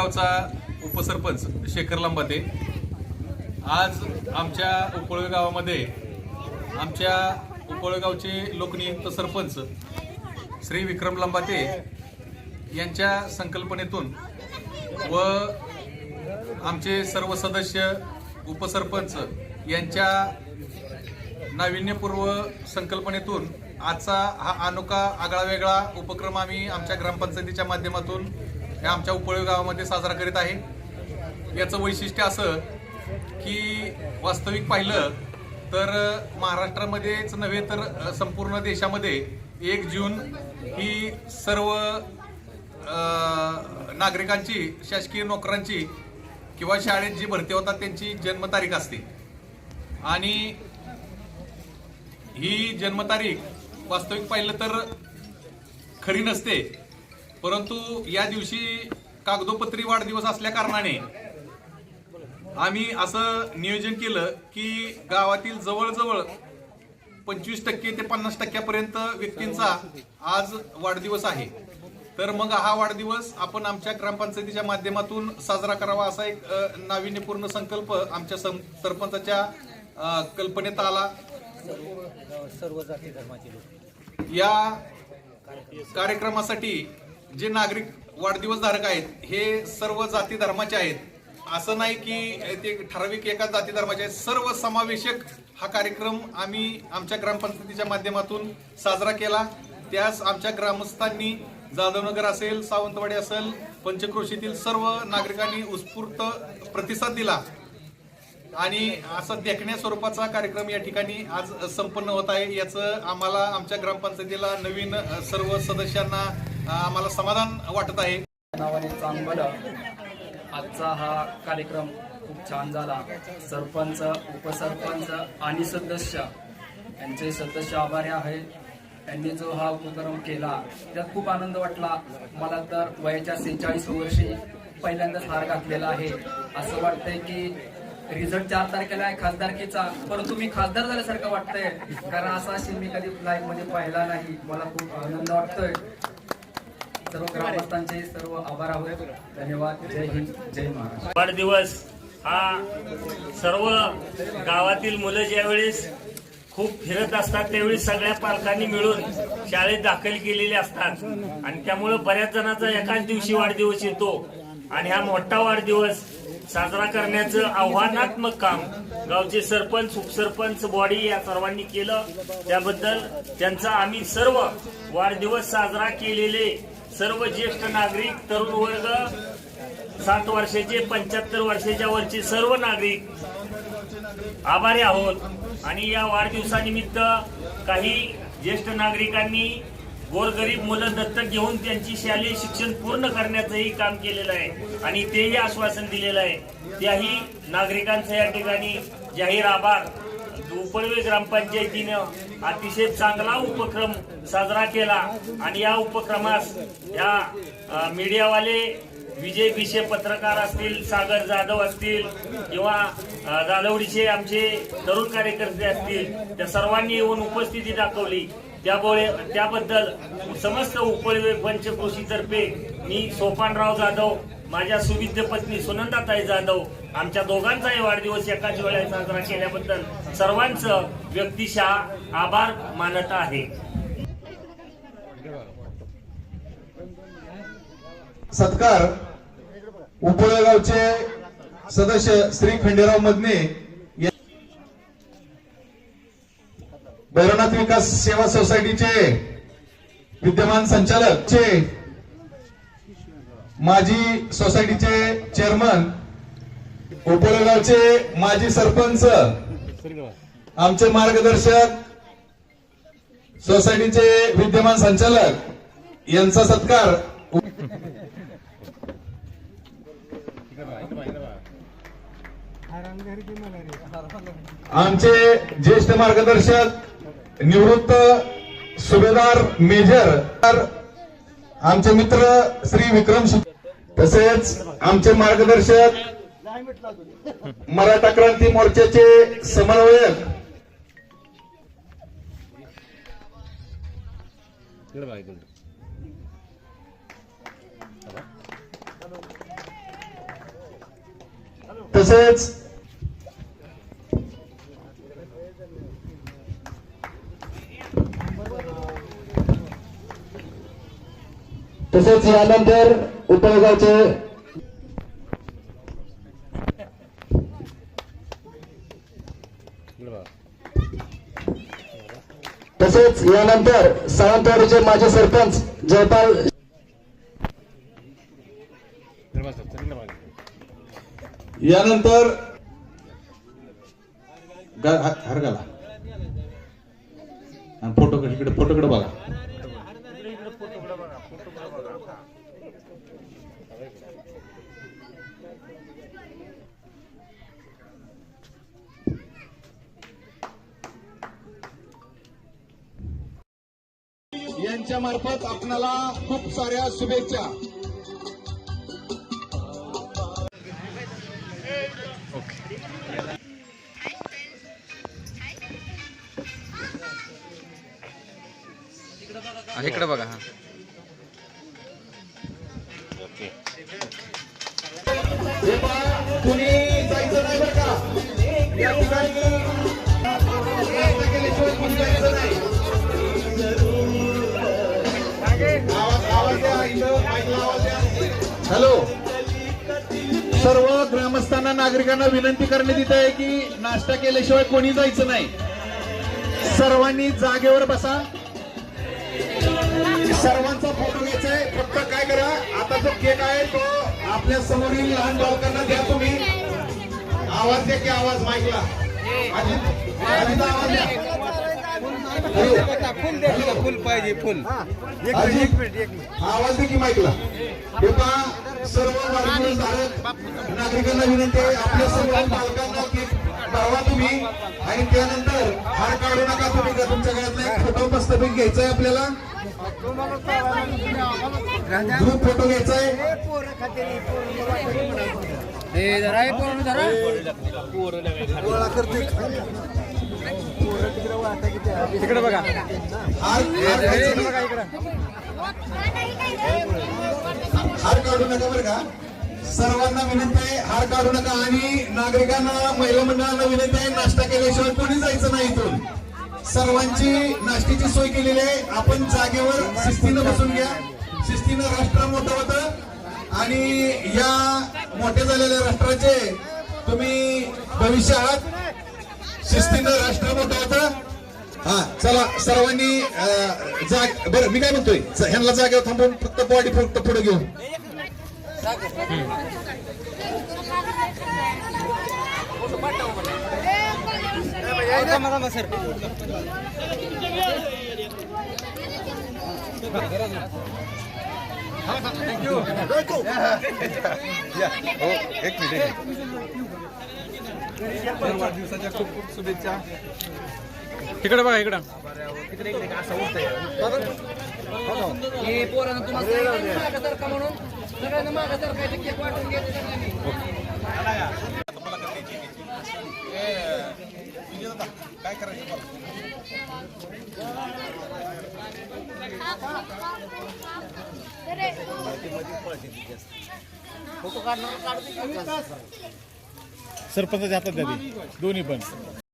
उकळवेगावचा उपसरपंच शेखर लंबाते. आज आमच्या उकळवे गावामध्ये आमच्या उकळवेगावचे लोकनियुक्त सरपंच श्री विक्रम लंबाते यांच्या संकल्पनेतून व आमचे सर्व सदस्य उपसरपंच यांच्या नाविन्यपूर्व संकल्पनेतून आजचा हा अनोखा आगळावेगळा उपक्रम आम्ही आमच्या ग्रामपंचायतीच्या माध्यमातून हे आमच्या उपळे गावामध्ये साजरा करीत आहे. याचं वैशिष्ट्य असं की वास्तविक पाहिलं तर महाराष्ट्रामध्येच नव्हे तर संपूर्ण देशामध्ये एक जून ही सर्व नागरिकांची शासकीय नोकरांची किंवा शाळेत जी भरती होतात त्यांची जन्मतारीख असते. आणि ही जन्मतारीख वास्तविक पाहिलं तर खरी नसते. परंतु या दिवशी कागदोपत्री वाढदिवस असल्या कारणाने आम्ही असं नियोजन केलं की गावातील जवळजवळ पंचवीस टक्के ते पन्नास टक्क्यापर्यंत व्यक्तींचा आज वाढदिवस आहे. तर मग हा वाढदिवस आपण आमच्या ग्रामपंचायतीच्या माध्यमातून साजरा करावा असा एक नाविन्यपूर्ण संकल्प आमच्या सं- सरपंचाच्या कल्पनेत आला. सर्व जाती धर्माचे या कार्यक्रमासाठी जे नागरिक वाढदिवसधारक आहेत हे सर्व जाती धर्माचे आहेत. असं नाही की ते ठराविक एका जाती धर्माचे आहेत. सर्व समावेशक हा कार्यक्रम आम्ही आमच्या ग्रामपंचायतीच्या माध्यमातून साजरा केला. त्यास आमच्या ग्रामस्थांनी जाधवनगर असेल सावंतवाडी असेल पंचक्रोशीतील सर्व नागरिकांनी उत्स्फूर्त प्रतिसाद दिला. आणि असा देखण्या स्वरूपाचा कार्यक्रम या ठिकाणी आज संपन्न होत आहे. याचं आम्हाला आमच्या ग्रामपंचायतीला नवीन सर्व सदस्यांना आम्हाला समाधान वाटत आहे. नावाने चांगलं आजचा हा कार्यक्रम खूप छान झाला. सरपंच उपसरपंच आणि सदस्य यांचे सदस्य आभारी आहे. त्यांनी जो हा उपक्रम केला त्यात खूप आनंद वाटला. मला तर वयाच्या सेहेचाळीस वर्षी पहिल्यांदाच हार घातलेला आहे. असं वाटतंय की रिझल्ट चार तारखेला आहे खासदारकीचा. परंतु मी खासदार झाल्यासारखं वाटतंय. कारण असा असेल मी कधी लाईफमध्ये पाहिला नाही. मला खूप आनंद वाटतोय. सर्व ग्रामस्थांचे सर्व आभार आहोत. धन्यवाद. जय हिंद जय महाराष्ट्र. वाढदिवस हा सर्व गावातील मुलं ज्यावेळेस खूप फिरत असतात त्यावेळी सगळ्या पालकांनी मिळून शाळेत दाखल केलेले असतात. आणि त्यामुळं बऱ्याच जणांचा एकाच दिवशी वाढदिवस येतो. आणि हा मोठा वाढदिवस साजरा करण्याचं आव्हानात्मक काम गावचे सरपंच उपसरपंच बॉडी या सर्वांनी केलं. त्याबद्दल त्यांचा आम्ही सर्व वाढदिवस साजरा केलेले सर्व ज्येष्ठ नागरिक तरुण वर्ग सात वर्षाचे पंच्याहत्तर वर्षाच्या वरचे सर्व नागरिक आभारी आहोत. आणि या वाढदिवसानिमित्त काही ज्येष्ठ नागरिकांनी गोरगरीब मुलं दत्तक घेऊन त्यांची शालेय शिक्षण पूर्ण करण्याचंही काम केलेलं आहे आणि तेही आश्वासन दिलेलं आहे. त्याही नागरिकांचं या ठिकाणी जाहीर आभार. उपळवे ग्रामपंचायतीनं अतिशय चांगला उपक्रम साजरा केला आणि या उपक्रमास या मीडियावाले विजय विषय पत्रकार असतील सागर जाधव असतील किंवा जाधवडीचे आमचे तरुण कार्यकर्ते असतील त्या सर्वांनी येऊन उपस्थिती दाखवली. त्यामुळे त्याबद्दल समस्त उपळवे पंचकृषीतर्फे मी सोपानराव जाधव माझ्या सुविद्य पत्नी सुनंदाताई जाधव आमच्या दोघांचाही वाढदिवस एकाच वेळा साजरा केल्याबद्दल सर्वांचं व्यक्तिशः आभार मानत आहे. सत्कार उपळगावचे सदस्य श्री खंडेराव मदने भैरवनाथ विकास सेवा सोसायटीचे विद्यमान संचालक चे माजी सोसायटीचे चेअरमन उपळगावचे माजी सरपंच आमचे मार्गदर्शक सोसायटीचे विद्यमान संचालक यांचा सत्कार आमचे ज्येष्ठ मार्गदर्शक निवृत्त सुभेदार मेजर आमचे मित्र श्री विक्रम तसेच आमचे मार्गदर्शक मराठा क्रांती मोर्चाचे समन्वयक तसेच तसेच यानंतर उपयोगाचे तसेच यानंतर सावंतवाडीचे माजी सरपंच जयपाल यानंतर हर हा- घाला. फोटो फोटोकडे बघा. यांच्या मार्फत आपणाला खूप साऱ्या शुभेच्छा. इकडे बघा हा. कुणी जायचं नाही बरं का? या ठिकाणी हॅलो सर्व ग्रामस्थांना नागरिकांना विनंती करण्यात येत आहे की नाश्ता केल्याशिवाय कोणी जायचं नाही. सर्वांनी जागेवर बसा. सर्वांचा फोटो घ्यायचा आहे. फक्त काय करा आता जो केक आहे तो आपल्या समोरील लहान बालकांना द्या तुम्ही. आवाज द्या की आवाज माईकला. आवाज द्या. फुल द्या फुल पाहिजे फुल अजित, आवाज दे की माईकला हे पहा सर्व नागरिकांना विनंती आहे आपल्या समोरील बालकांना केक लावा तुम्ही आणि त्यानंतर हार काढू नका तुम्ही का तुमच्या घरातला एक फोटो मस्तपैकी घ्यायचा आहे आपल्याला ग्रुप फोटो घ्यायचा आहे तिकडे बघा. हार हार हार काढू नका बरं का. सर्वांना विनंती आहे हार काढू नका. आणि नागरिकांना महिला मंडळांना विनंती आहे नाश्ता केल्याशिवाय कोणी जायचं नाही इथून. सर्वांची नाश्त्याची सोय केलेली आहे. आपण जागेवर शिस्तीनं बसून घ्या. शिस्तीनं राष्ट्र मोठं होतं. आणि या मोठे झालेल्या राष्ट्राचे तुम्ही भविष्य आहात. शिस्तीनं राष्ट्र मोठं होतं. हा चला सर्वांनी जाग बरं मी काय म्हणतोय? च- ह्यांना जागेवर थांबून फक्त बॉडी फक्त पुढे घेऊन. सर वाढदिवसाच्या खूप खूप शुभेच्छा तिकडे बघा इकडं काय करायचं? बोला. सरपंचाच्या हातात द्या ती. दोन्ही पण